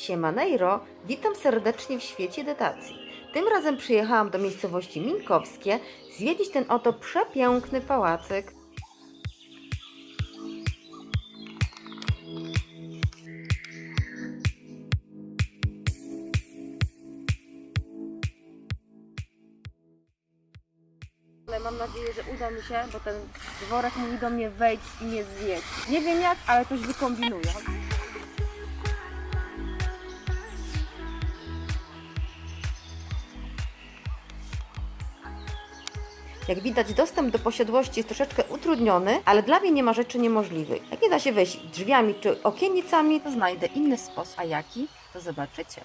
Siemanejro, witam serdecznie w świecie detacji. Tym razem przyjechałam do miejscowości Minkowskie zwiedzić ten oto przepiękny pałacyk. Ale mam nadzieję, że uda mi się, bo ten dworek mówi do mnie wejść i mnie zjeść. Nie wiem jak, ale coś wykombinuję. Jak widać, dostęp do posiadłości jest troszeczkę utrudniony, ale dla mnie nie ma rzeczy niemożliwych. Jak nie da się wejść drzwiami czy okienicami, to znajdę inny sposób. A jaki? To zobaczycie.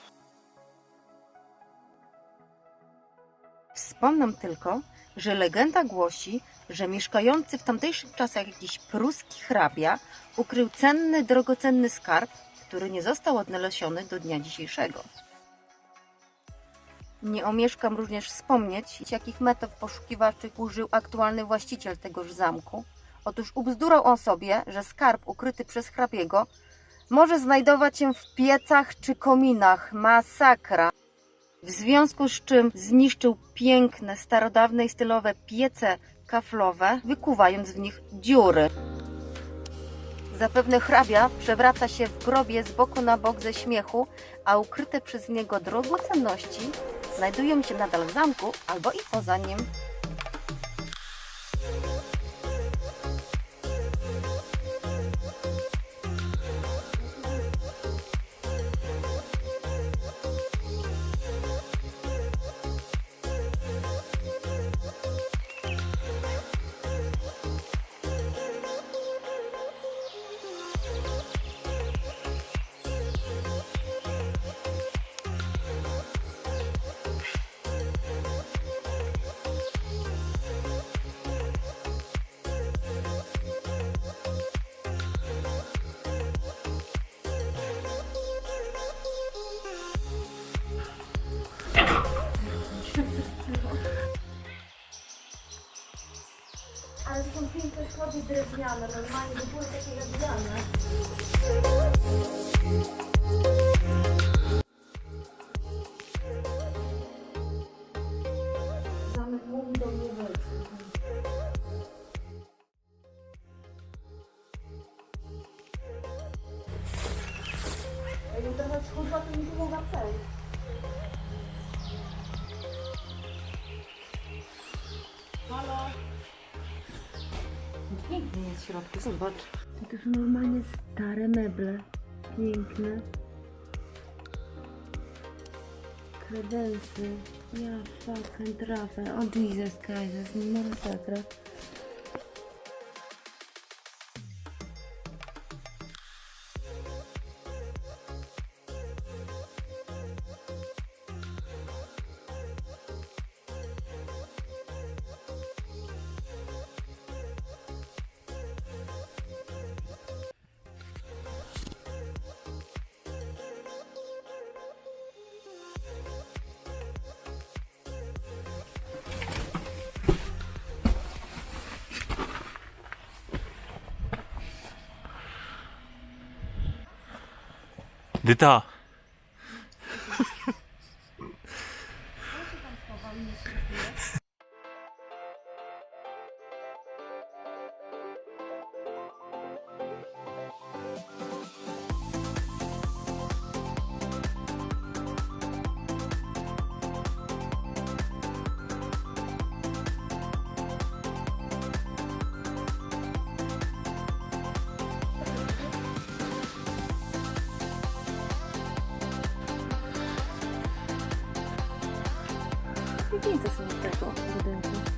Wspomnę tylko, że legenda głosi, że mieszkający w tamtejszych czasach jakiś pruski hrabia ukrył cenny, drogocenny skarb, który nie został odnaleziony do dnia dzisiejszego. Nie omieszkam również wspomnieć, jakich metod poszukiwaczych użył aktualny właściciel tegoż zamku. Otóż ubzdurał on sobie, że skarb ukryty przez hrabiego może znajdować się w piecach czy kominach. Masakra! W związku z czym zniszczył piękne, starodawne i stylowe piece kaflowe, wykuwając w nich dziury. Zapewne hrabia przewraca się w grobie z boku na bok ze śmiechu, a ukryte przez niego drogocenności znajdują się nadal w zamku albo i poza nim. Ale to są piękne schody drewniane, normalnie by były takie drewniane. Zamek do? Pięknie jest w środku, zobacz. To są normalnie stare meble. Piękne. Kredensy. Ja fucking trafę. O Jesus Christ, nie 出たチーズたいと思います